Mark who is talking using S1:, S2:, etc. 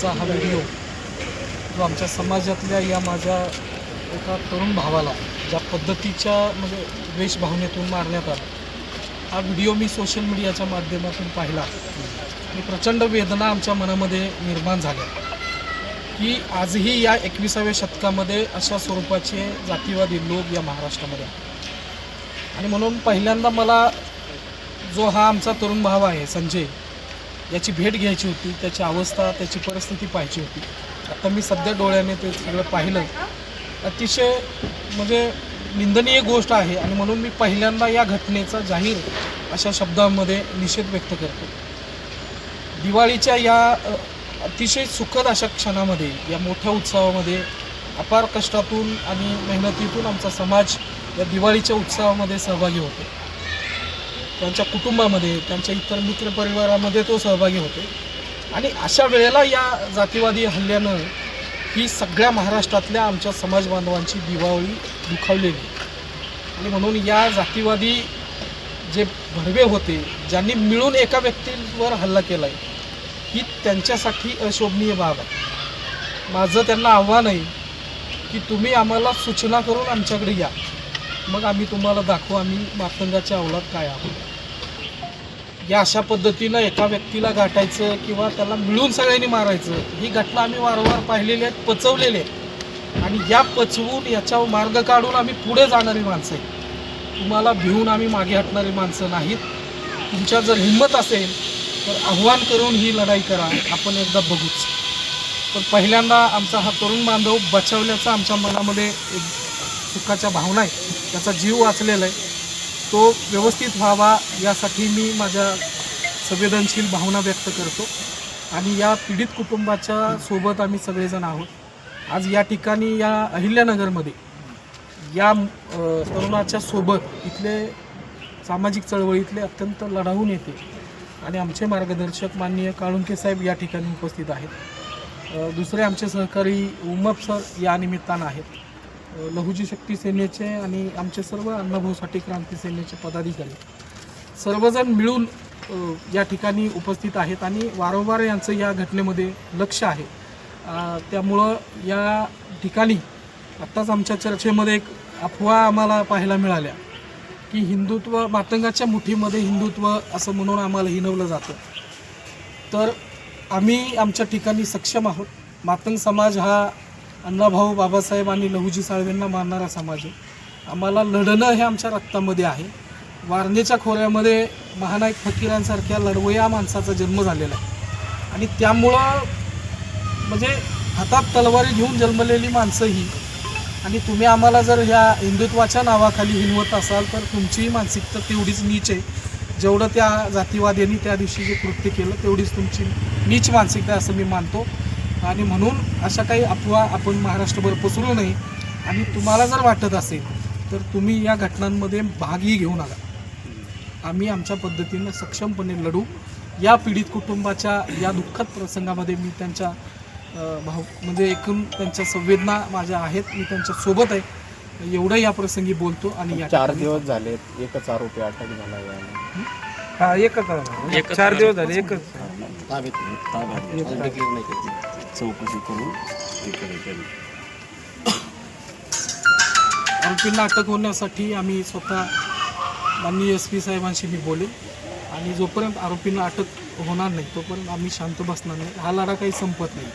S1: चा हा व्हिडिओ जो आमच्या समाजातल्या या माझ्या एका तरुण भावाला ज्या पद्धतीच्या म्हणजे द्वेषभावनेतून मारण्यात आला हा व्हिडिओ मी सोशल मीडियाच्या माध्यमातून पाहिला. आणि प्रचंड वेदना आमच्या मनामध्ये निर्माण झाल्या की आजही या एकविसाव्या शतकामध्ये अशा स्वरूपाचे जातीवादी लोक या महाराष्ट्रामध्ये आणि म्हणून पहिल्यांदा मला जो हा आमचा तरुण भाव आहे संजय याची भेट घ्यायची होती त्याची अवस्था त्याची परिस्थिती पाहायची होती. आता मी सध्या डोळ्याने ते सगळं पाहिलं. अतिशय म्हणजे निंदनीय गोष्ट आहे आणि म्हणून मी पहिल्यांदा या घटनेचा जाहीर अशा शब्दांमध्ये निषेध व्यक्त करतो. दिवाळीच्या या अतिशय सुखद अशा क्षणामध्ये या मोठ्या उत्सवामध्ये अपार कष्टातून आणि मेहनतीतून आमचा समाज या दिवाळीच्या उत्सवामध्ये सहभागी होतो. त्यांच्या कुटुंबामध्ये त्यांच्या इतर मित्रपरिवारामध्ये तो सहभागी होतो. आणि अशा वेळेला या जातीवादी हल्ल्यानं ही सगळ्या महाराष्ट्रातल्या आमच्या समाज बांधवांची दिवाळी दुखावलेली. आणि म्हणून या जातीवादी जे भडवे होते ज्यांनी मिळून एका व्यक्तीवर हल्ला केला आहे ही त्यांच्यासाठी अशोभनीय बाब आहे. माझं त्यांना आव्हान आहे की तुम्ही आम्हाला सूचना करून आमच्याकडे या. मग आम्ही तुम्हाला दाखवू आम्ही मातंगाच्या अवलात काय आहोत. या अशा पद्धतीनं एका व्यक्तीला गाठायचं किंवा त्याला मिळून सगळ्यांनी मारायचं ही घटना आम्ही वारंवार पाहिलेली आहेत पचवलेली आहेत. आणि या पचवून याच्यावर मार्ग काढून आम्ही पुढे जाणारी माणसं आहे तुम्हाला भिवून आम्ही मागे हटणारी माणसं नाहीत. तुमच्या जर हिंमत असेल तर आव्हान करून ही लढाई करा. आपण एकदा बघूच. पण पहिल्यांदा आमचा हा तरुण बांधव बचावल्याचा आमच्या मनामध्ये एक सुखाच्या भावना आहे त्याचा जीव वाचलेला आहे. तो व्यवस्थित व्हावा यासाठी मी माझ्या संवेदनशील भावना व्यक्त करतो आणि या पीडित कुटुंबाच्या सोबत आम्ही सगळेजण आहोत. आज या ठिकाणी या अहिल्यानगरमध्ये या तरुणाच्या सोबत इथले सामाजिक चळवळीतले अत्यंत लढाऊ नेते आणि आमचे मार्गदर्शक माननीय काळुंके साहेब या ठिकाणी उपस्थित आहेत. दुसरे आमचे सहकारी उमप सर या निमित्तानं आहेत. लहुजी शक्ती सेनेचे आणि आमचे सर्व अण्णाभाऊसाठी क्रांती सेनेचे पदाधिकारी सर्वजण मिळून या ठिकाणी उपस्थित आहेत आणि वारंवार यांचं या घटनेमध्ये लक्ष आहे. त्यामुळं या ठिकाणी आत्ताच आमच्या चर्चेमध्ये एक अफवा आम्हाला पाहायला मिळाल्या की हिंदुत्व मातंगाच्या मुठीमध्ये हिंदुत्व असं म्हणून आम्हाला हिनवलं जातं. तर आम्ही आमच्या ठिकाणी सक्षम आहोत. मातंग समाज हा अण्णाभाऊ बाबासाहेब आणि लहुजी साळवेंना मानणारा समाज आहे. आम्हाला लढणं हे आमच्या रक्तामध्ये आहे. वारणेच्या खोऱ्यामध्ये महानायक फकीरांसारख्या लढवया माणसाचा जन्म झालेला आहे. आणि त्यामुळं म्हणजे हातात तलवारी घेऊन जन्मलेली माणसं ही आणि तुम्ही आम्हाला जर ह्या हिंदुत्वाच्या नावाखाली हिनवत असाल तर तुमचीही मानसिकता तेवढीच नीच आहे. जेवढं त्या जातीवाद्यांनी त्या दिवशी जे कृत्य केलं तेवढीच तुमची नीच मानसिकता आहे असं मी मानतो. आणि म्हणून अशा काही अफवा आपण महाराष्ट्रभर पसरू नये. आणि तुम्हाला जर वाटत असेल तर तुम्ही या घटनांमध्ये भागही घेऊ नका. आम्ही आमच्या पद्धतीनं सक्षमपणे लढू. या पीडित कुटुंबाच्या या दुःखद प्रसंगामध्ये मी त्यांच्या भाव म्हणजे एकूण त्यांच्या संवेदना माझ्या आहेत. मी त्यांच्यासोबत आहे. एवढं या प्रसंगी बोलतो आणि या
S2: चार दिवस झाले एकच आरोपी अटक झाला
S3: हा एकच. चार दिवस झाले एकच.
S2: चौकशी करून हे करायचं.
S1: आरोपींना अटक होण्यासाठी आम्ही स्वतः माननीय एस पी साहेबांशी मी बोलेन. आणि जोपर्यंत आरोपींना अटक होणार नाही तोपर्यंत आम्ही शांत बसणार नाही. हा लढा काही संपत नाही.